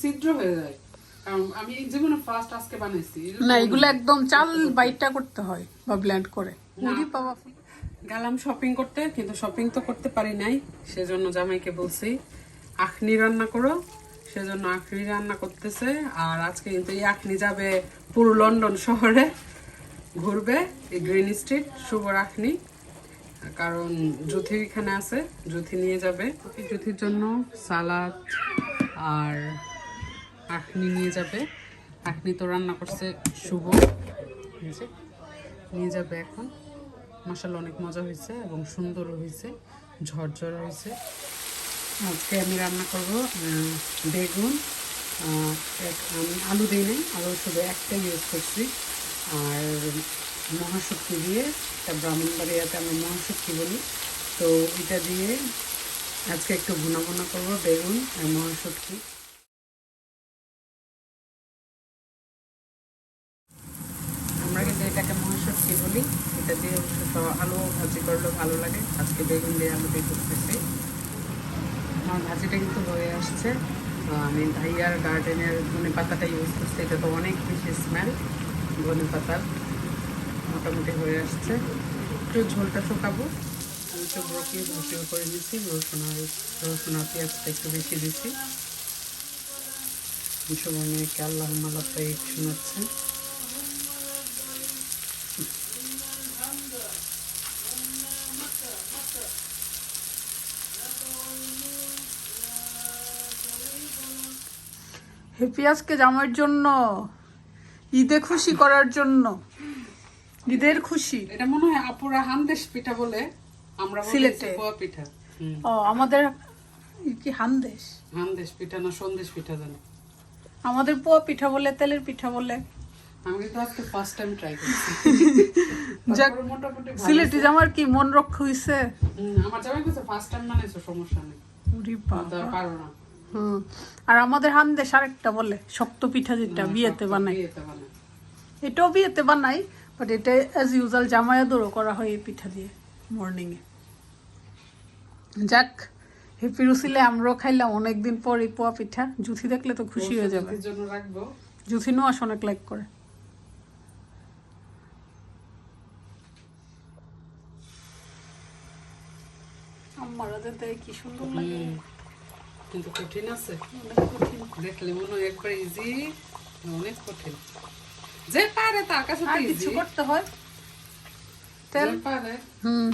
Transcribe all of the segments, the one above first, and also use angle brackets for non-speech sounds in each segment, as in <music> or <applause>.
ছিদ্র হয়ে যায়। কারণ আমি এই জীবনে ফার্স্ট আজকে বানাইছি। না এগুলো একদম চাল বাইটটা করতে হয় বা ব্লেন্ড করে। মুড়ি পাওয়া গেলাম শপিং করতে কিন্তু শপিং তো করতে পারি নাই। সেজন্য জামাইকে বলছি আখনি রান্না করো। সেজন্য আখনি রান্না করতেছে। আর আজকে কিন্তু এই আখনি যাবে পুরো লন্ডন শহরে। ঘুরবে এই গ্রিন স্ট্রিট শুভ আখনি। কারণ জ্যোতি এখানে আছে। জ্যোতি নিয়ে যাবে। জ্যোতির জন্য সালাদ আর আখনি নিয়ে যাবে। আখনি তো রান্না করছে শুভ। যে, নিয়ে যাবে এখন। মশালা অনেক মজা হয়েছে এবং সুন্দরও হয়েছে ঝরঝর হয়েছে। আজকে আমি রান্না করব বেগুন আমি আলু দিই নাই আলু শুধু একটাই ইউজ করছি। আর মহাশক্তি দিয়ে এটা ব্রাহ্মণবাড়িয়াতে আমরা মহাশক্তি বলি। তো এটা দিয়ে আজকে একটু ভুনা ভুনা করব, বেগুন আর মহাশক্তি আমরা কিন্তু এটাকে মহাশক্তি বলি। এটা দিয়ে আলু ভাজি করলেও ভালো লাগে। আজকে বেগুন দিয়ে আলু দিয়ে করতেছি। আমার ভাজিটা কিন্তু হয়ে আসছে। আমি ভাইয়ার গার্ডেনের ধনে পাতাটা ইউজ করছি। এটা তো অনেক বেশি স্মেল ধনে পাতার। মোটামুটি হয়ে আসছে। একটু ঝোলটা শুকাবো। একটু ব্রকি ভুটিও করে দিচ্ছি রসুন আর রসুন আর পেঁয়াজটা একটু বেশি দিচ্ছি শুভমেয়কে আল্লাহ মালাপ্পাই শোনাচ্ছে হ্যাপি আজকে জামাইয়ের জন্য ঈদে খুশি করার জন্য। ঈদের খুশি। এটা মনে হয় আপুরা হানদেশ পিঠা বলে। আমরা সিলেটে। পিঠা। ও আমাদের কি হানদেশ হানদেশ পিঠা না সন্দেশ পিঠা জানি। আমাদের পোয়া পিঠা বলে তেলের পিঠা বলে। আমি কিন্তু আজকে ফার্স্ট টাইম ট্রাই করছি। <laughs> যাক সিলেটি জামার কি মন রক্ষা হইছে? হুম, আমার জামাই কাছে ফার্স্ট টাইম বানাইছো সমস্যা নেই। ওরে বাবা। পারো না হুম আর আমাদের হানদেশ আরেকটা বলে শক্ত পিঠা যেটা বিয়েতে বানাই বিয়েতে বানাই এটাও বিয়েতে বানাই বাট এটা অ্যাজ জামায়াদুরও করা হয় এই পিঠা দিয়ে মর্নিংয়ে যাক হেপি রুসিলে আমরাও খাইলাম অনেকদিন পর এই পোয়া পিঠা। জুথি দেখলে তো খুশি হয়ে যাবে। জুথি নোয়াস অনেক লাইক করে। কি সুন্দর লাগে। কিন্তু কঠিন আছে। কঠিন। দেখলে মনে হয় একবার ইজি অনেক কঠিন। যে পারে তার কাছে কিছু করতে হয়। তেল? পারে। হুম।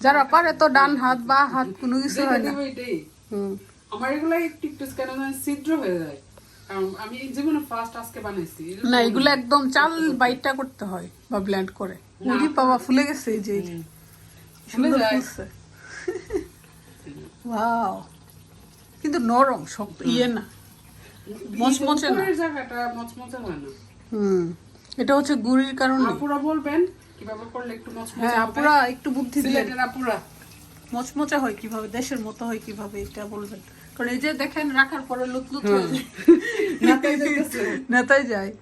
যারা পারে তো ডান হাত বা হাত কোনো কিছু হয় না। আমার এগুলো একটু একটু কেন ছিদ্র হয়ে যায়। আমি জীবনে ফার্স্ট আজকে বানাইছি না এগুলো একদম চাল বাইটটা করতে হয় বা ব্লেন্ড করে। মুড়ি বাবা ফুলে গেছে এই যে। ফুলে। ফুলছে। ওয়াও কিন্তু নরম শক্ত ইয়ে না। মচমচে না। জায়গাটা মচমচে হয় না। হুম। এটা হচ্ছে গুড়ির কারণে। আপুরা বলবেন কীভাবে করলে একটু মচমচা হ্যাঁ আপুরা একটু বুদ্ধি দিলেন। আপুরা। মচমচা হয় কীভাবে? দেশের মতো হয় কীভাবে? এটা বলবেন। কারণ এই যে দেখেন রাখার পরে লুতলুত হয়ে। যায়। নাতাই যাইতেছে। নেতাই যায়